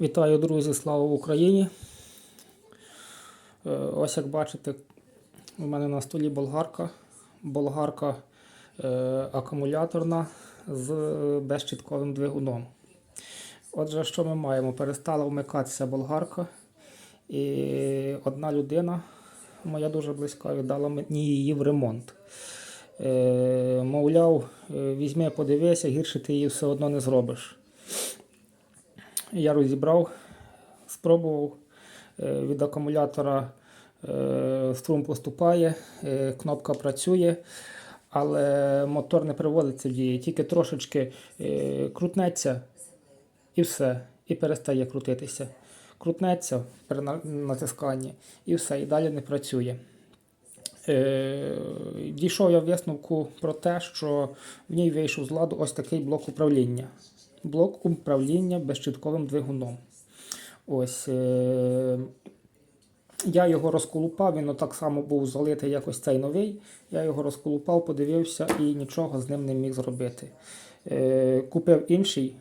Вітаю, друзі! Слава Україні! Е, Ось як бачите, у мене на столі болгарка. Болгарка е, акумуляторна з безщитковим двигуном. Отже, що ми маємо? Перестала вмикатися болгарка. І одна людина, моя дуже близька, віддала мені її в ремонт. Е, мовляв, е, візьми, подивися, гірше ти її все одно не зробиш. Я розібрав, спробував. Е, Від акумулятора е, струм поступає, е, кнопка працює, але мотор не приводиться в дію. Тільки трошечки крутнеться і все, і перестає крутитися. Крутнеться при натисканні і все, і далі не працює. Дійшов я висновку про те, що в ній вийшов з ладу ось такий блок управління. Блок управління безщитковим двигуном. Ось. Е- я його розколупав, він так само був залитий, як ось цей новий. Я його розколупав, подивився і нічого з ним не міг зробити. Е- купив інший.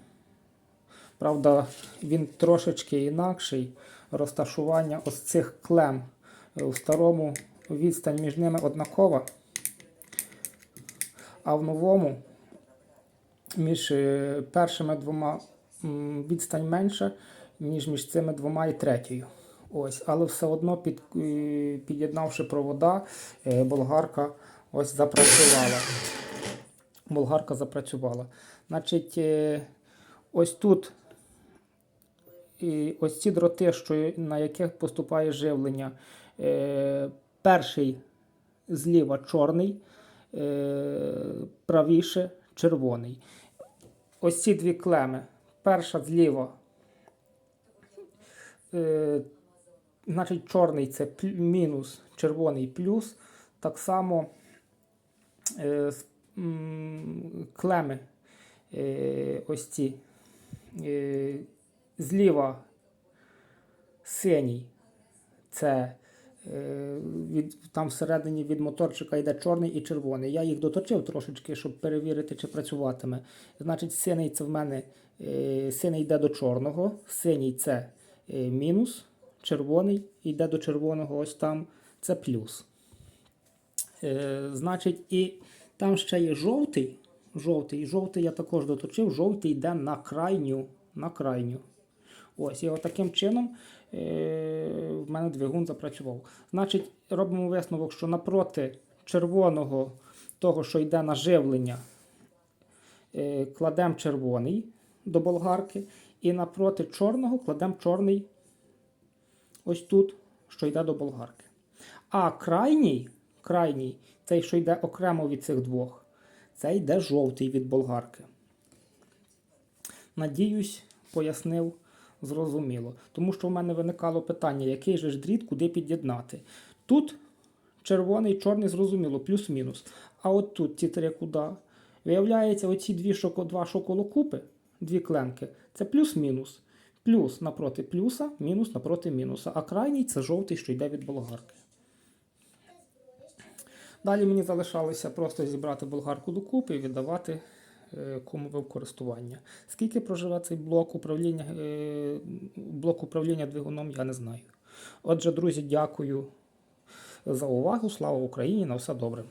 Правда, він трошечки інакший. Розташування ось цих клем е, у старому відстань між ними однакова. А в новому між е, першими двома відстань менша, ніж між цими двома і третьою. Ось, але все одно під, е, під'єднавши провода, е, болгарка ось запрацювала. Болгарка запрацювала. Значить, ось тут і ось ці дроти, що, на яких поступає живлення. Перший зліва чорний, правіше червоний. Ось ці дві клеми. Перша зліва, е, значить, чорний це мінус, червоний плюс. Так само е, м, клеми е, ось ці. Е, зліва синій. Це від, там всередині від моторчика йде чорний і червоний. Я їх доточив трошечки, щоб перевірити, чи працюватиме. Значить, синій це в мене е, синій йде до чорного, синій це е, мінус, червоний йде до червоного, ось там це плюс. Е, значить, і там ще є жовтий. Жовтий, жовтий я також доточив, жовтий йде на крайню. На крайню. Ось, і отаким чином е, в мене двигун запрацював. Значить, робимо висновок, що напроти червоного, того, що йде на живлення, е, кладемо червоний до болгарки, і напроти чорного кладемо чорний ось тут, що йде до болгарки. А крайній, крайній, цей, що йде окремо від цих двох, це йде жовтий від болгарки. Надіюсь, пояснив зрозуміло. Тому що в мене виникало питання, який же ж дріт, куди під'єднати. Тут червоний, чорний, зрозуміло, плюс-мінус. А от тут ці три куди. Виявляється, оці дві шоко, два шоколокупи, дві кленки, це плюс-мінус. Плюс напроти плюса, мінус напроти мінуса. А крайній це жовтий, що йде від болгарки. Далі мені залишалося просто зібрати болгарку докупи і віддавати е, кому в користування. Скільки проживе цей блок управління, е, блок управління двигуном, я не знаю. Отже, друзі, дякую за увагу. Слава Україні! На все добре.